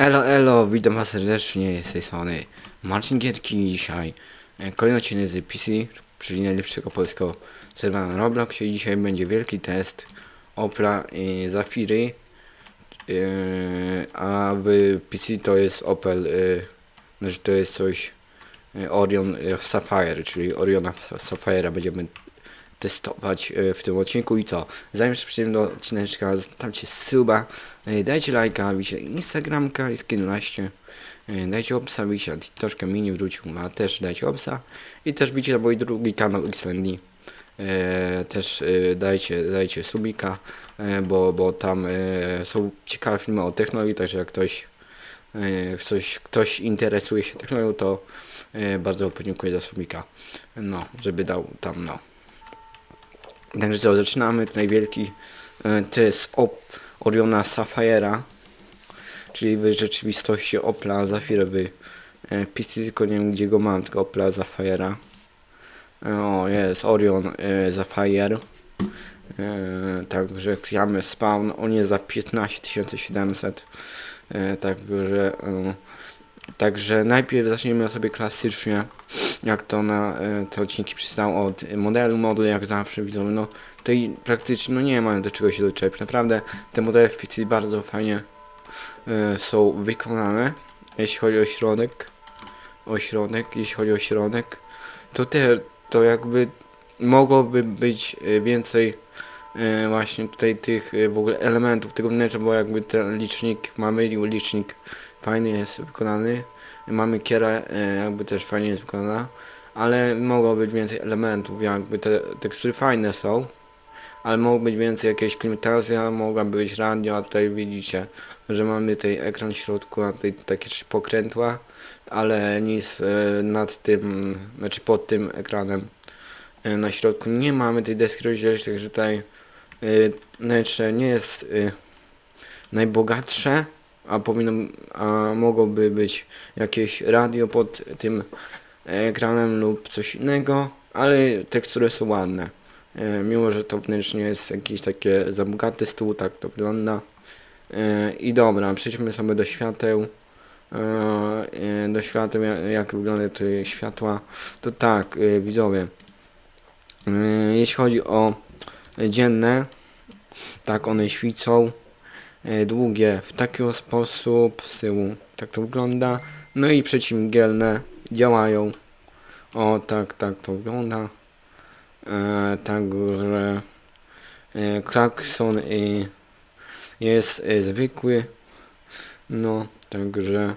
Elo, elo, witam was serdecznie z tej strony Marcin Gierki dzisiaj e, kolejny odcinek z PC, czyli najlepszego polskiego serwera na Roblox i dzisiaj będzie wielki test Opla i Zafiry. E, a w PC to jest Opel, e, znaczy to jest coś Orion e, Sapphire, czyli Oriona Sapphire'a będziemy testować e, w tym odcinku i co? Zanim przejdziemy do odcineczka, zostawcie suba, e, dajcie lajka, wiecie Instagramka i skin11, e, dajcie obsa, wiecie troszkę mini wrócił, a też dajcie obsa i też na mój drugi kanał Xlandy. E, też e, dajcie, dajcie subika, e, bo, bo tam e, są ciekawe filmy o technologii, także jak ktoś, e, ktoś, ktoś interesuje się technologią, to e, bardzo podziękuję za subika. No, żeby dał tam, no. Także co, zaczynamy. Tutaj wielki e, to jest op Oriona Sapphire'a, czyli w rzeczywistości Opla Zafira w e, PC, tylko nie wiem gdzie go mam, tylko Opla Zafire'a. E, O, jest Orion e. E, także klikamy spawn, on jest za 15700. E, także, e, także najpierw zaczniemy sobie klasycznie, jak to na e, te odcinki przystało od modelu, model jak zawsze widzą, no tutaj praktycznie no nie ma do czego się doczepić. Naprawdę te modele w PC bardzo fajnie e, są wykonane, jeśli chodzi o środek, o środek, jeśli chodzi o środek, to te, to jakby mogłoby być e, więcej e, właśnie tutaj tych e, w ogóle elementów. Tego wnętrza, bo jakby ten licznik mamy, licznik fajny jest wykonany, mamy kierę e, jakby też fajnie jest wykonana, ale mogło być więcej elementów, jakby te tekstury fajne są, ale mogło być więcej jakiejś klimatyzacja, mogła być radio, a tutaj widzicie, że mamy tutaj ekran w środku, a tutaj takie trzy pokrętła, ale nic e, nad tym, znaczy pod tym ekranem e, na środku. Nie mamy tej deski rozdzielczej, także tutaj wnętrze nie jest najbogatsze, a powinno, a mogłoby być jakieś radio pod tym ekranem lub coś innego, ale tekstury są ładne. E, mimo, że to wnętrznie jest jakieś takie zabogate stół, tak to wygląda. E, I dobra, przejdźmy sobie do świateł. E, do świateł, jak, jak wyglądają tutaj światła. To tak, widzowie. Jeśli chodzi o dzienne, tak one świcą. E, długie w taki sposób, z tyłu tak to wygląda. No i przeciwmgielne działają. O, tak, tak to wygląda. E, także e, klakson e, jest e, zwykły. No, także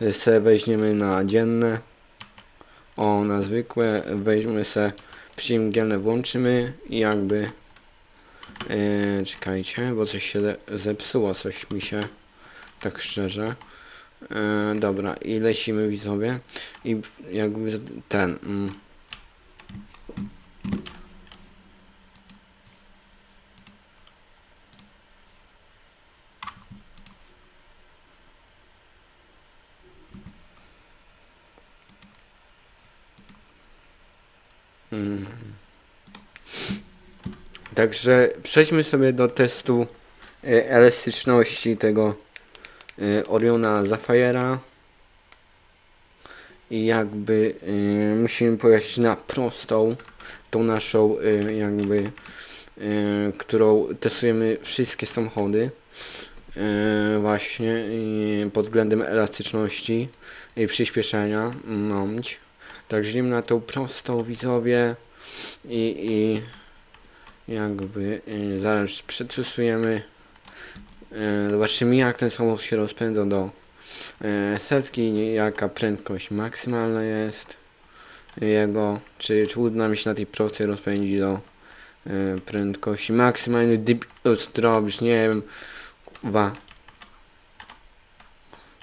e, se weźmiemy na dzienne. O, na zwykłe weźmy se przeciwmgielne włączymy i jakby e, czekajcie, bo coś się ze- zepsuło, coś mi się tak szczerze. E, dobra, i lecimy widzowie i jakby ten mm, Mm. Także przejdźmy sobie do testu e, elastyczności tego e, Oriona Zafire'a i jakby e, musimy pojechać na prostą tą naszą jakby którą testujemy wszystkie samochody właśnie pod względem elastyczności i przyspieszenia no, także idziemy na tą prostą widzowie i, i jakby y, zaraz przetestujemy. Y, zobaczymy jak ten samochód się rozpędza do y, setki jaka prędkość maksymalna jest jego czy, czy uda nam się na tej prostej rozpędzić do prędkości maksymalnej. Dyb co ty robisz? Nie wiem. Wa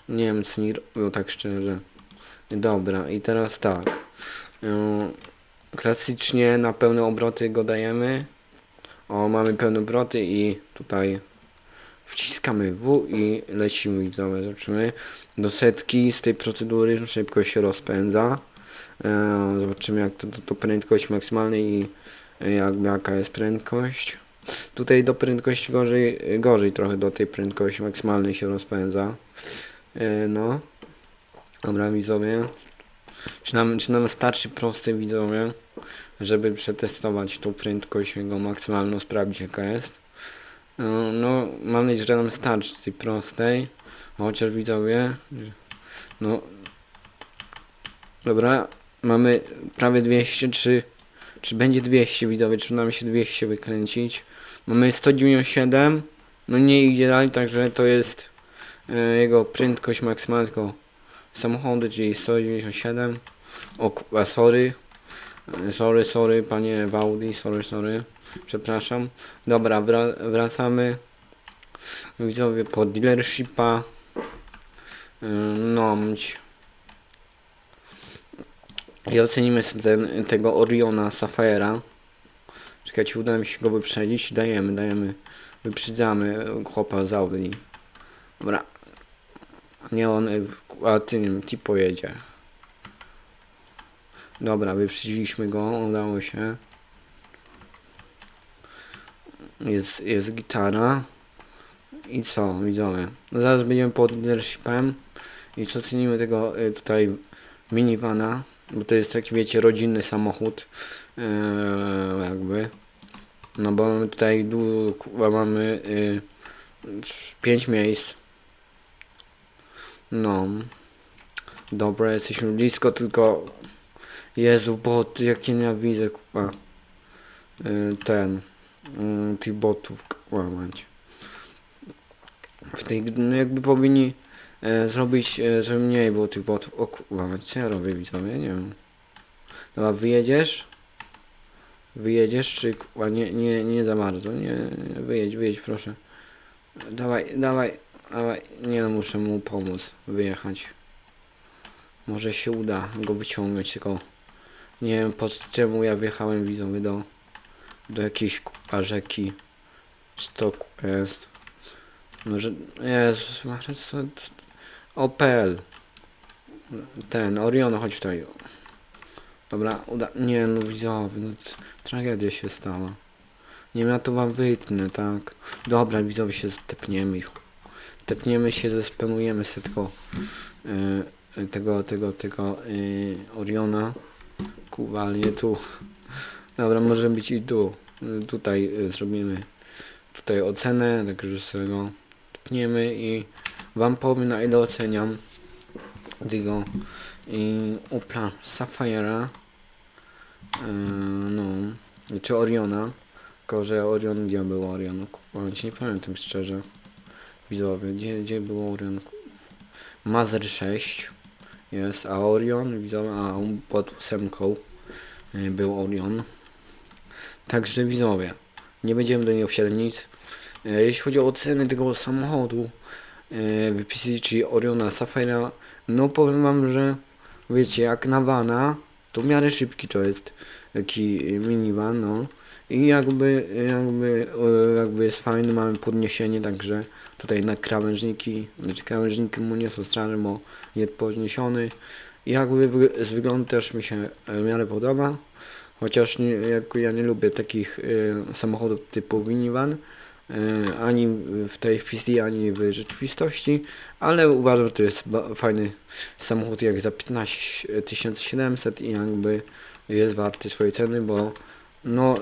nie wiem co nie robią tak szczerze. Dobra i teraz tak. Klasycznie na pełne obroty go dajemy o, mamy pełne obroty i tutaj wciskamy W i lecimy widzowie, zobaczymy. Do setki z tej procedury szybko się rozpędza. E, zobaczymy jak to, to prędkość maksymalna i e, jakby jaka jest prędkość. Tutaj do prędkości gorzej, gorzej trochę do tej prędkości maksymalnej się rozpędza. E, no. Dobra, widzowie. Czy nam, czy nam starczy prosty widzowie, żeby przetestować tą prędkość jego maksymalną, sprawdzić jaka jest. E, No, mam nadzieję, że nam starczy tej prostej. Chociaż widzowie. No. Dobra, mamy prawie 200, czy, czy będzie 200 widzowie, czy nam się 200 wykręcić. Mamy 197, no nie idzie dalej, także to jest e, jego prędkość maksymalna samochodu, czyli 197. O, sorry. E, Sorry, sorry, panie Waudi, sorry, sorry. Przepraszam. Dobra, wra wracamy. Widzowie po dealershipa. Yy, Nomć. I ocenimy sobie ten, tego Oriona Sapphira. Czekajcie, uda mi się go wyprzedzić. Dajemy, dajemy. Wyprzedzamy chłopa z Audi. Dobra. Nie on, y, a tym, ti pojedzie. Dobra, wyprzedziliśmy go, udało się. Jest, jest gitara. I co, widzowie? Zaraz będziemy pod dealershipem. I co cenimy tego y, tutaj minivana, bo to jest taki, wiecie, rodzinny samochód. Yy, jakby. No bo mamy tutaj mamy 5 miejsc. No. Dobra, jesteśmy blisko, tylko Jezu, bot, jak ja nienawidzę, kurwa. Yy, ten. Yy, tych botów, kurwa, mać. W tej, no jakby powinni e, zrobić, e, żeby mniej było tych botów. O kurwa, co ja robię, widzowie? Nie wiem. Dobra, wyjedziesz? Wyjedziesz, czy kurwa, nie, nie, nie za bardzo? Nie, wyjedź, wyjedź, proszę. Dawaj, dawaj, dawaj. Nie no, muszę mu pomóc wyjechać. Może się uda go wyciągnąć, tylko nie wiem po czemu ja wjechałem widzowie do, do jakiejś kurwa rzeki. Stoku jest. Może, Jezus, Maria, co, Opel. Ten, Orion, chodź tutaj. Dobra, uda, nie no widzowie, no, tragedia się stała. Nie ja to wam wytnę, tak? Dobra, widzowie się tepniemy ich. Tepniemy się, zespenujemy sobie tylko y, tego, tego, tego y, Oriona. Kuwa, nie tu. Dobra, może być i tu. Tutaj y, zrobimy tutaj ocenę, także sobie go tpniemy i wam powiem na ile oceniam tego i Opla Sapphira yy, no czy Oriona tylko że Orion gdzie był Orion no, kurwa, nie pamiętam szczerze widzowie gdzie, gdzie był Orion Mazer 6 jest a Orion widzowie a pod ósemką yy, był Orion także widzowie nie będziemy do niego wsiadać nic E, Jeśli chodzi o ceny tego samochodu, e, wypisy, czyli Oriona Sapphire, no powiem wam, że wiecie, jak na vana, to w miarę szybki to jest taki minivan, no. I jakby, jakby, e, jakby jest fajny, mamy podniesienie, także tutaj na krawężniki, znaczy krawężniki mu nie są straszne, bo jest podniesiony. I jakby z wyglądu też mi się e, w miarę podoba. Chociaż nie, jak ja nie lubię takich e, samochodów typu minivan, e, ani w tej PC, ani w rzeczywistości, ale uważam, że to jest fajny samochód jak za 15 700 i jakby jest warty swojej ceny, bo no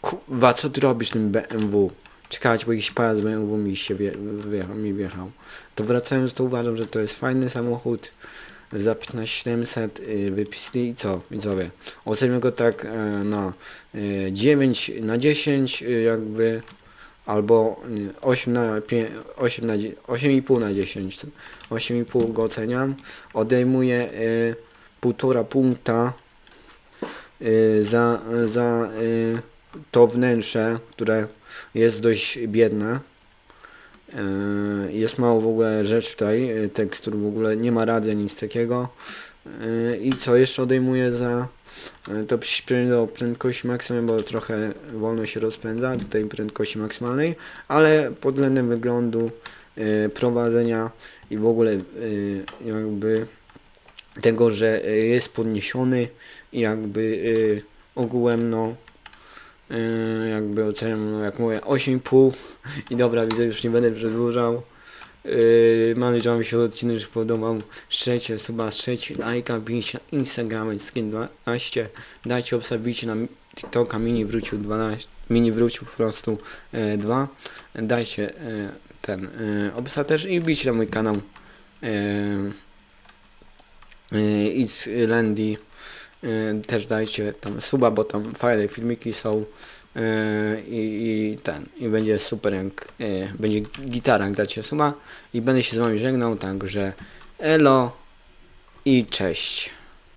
kurwa, co ty robisz tym BMW? Czekać, bo jakiś pajac BMW mi się wie, wjechał, mi wjechał. To wracając, to uważam, że to jest fajny samochód za 15700 yy, wypisy i co, widzowie? Ocenię go tak e, na e, 9 na 10 y, jakby albo y, 8 na 5, 8 na 8,5 na 10. 8,5 go oceniam. Odejmuję y, półtora punkta y, za, za y, to wnętrze, które jest dość biedne. Y, Jest mało w ogóle rzecz tutaj, y, tekstur w ogóle nie ma radia, nic takiego. Y, I co jeszcze odejmuję za to do prędkości maksymalnej, bo trochę wolno się rozpędza, tutaj prędkości maksymalnej, ale pod względem wyglądu, prowadzenia i w ogóle jakby tego, że jest podniesiony jakby ogółem no jakby oceniam no, jak mówię 8,5 i dobra widzę już nie będę przedłużał Yy, mam nadzieję, że wam się odcinek podobał. Szczercie, suba, szczercie, lajka, bijcie na Instagrama, skin 12. Dajcie obserwujcie na TikToka, mini wrócił 12, mini wrócił po prostu e, 2. Dajcie e, ten e, obsa też i bijcie na mój kanał e, e, It's Landy. E, też dajcie tam suba, bo tam fajne filmiki są. E, i, i ten, i będzie super jak e, będzie gitara, dacie suba i będę się z wami żegnał, także elo i cześć.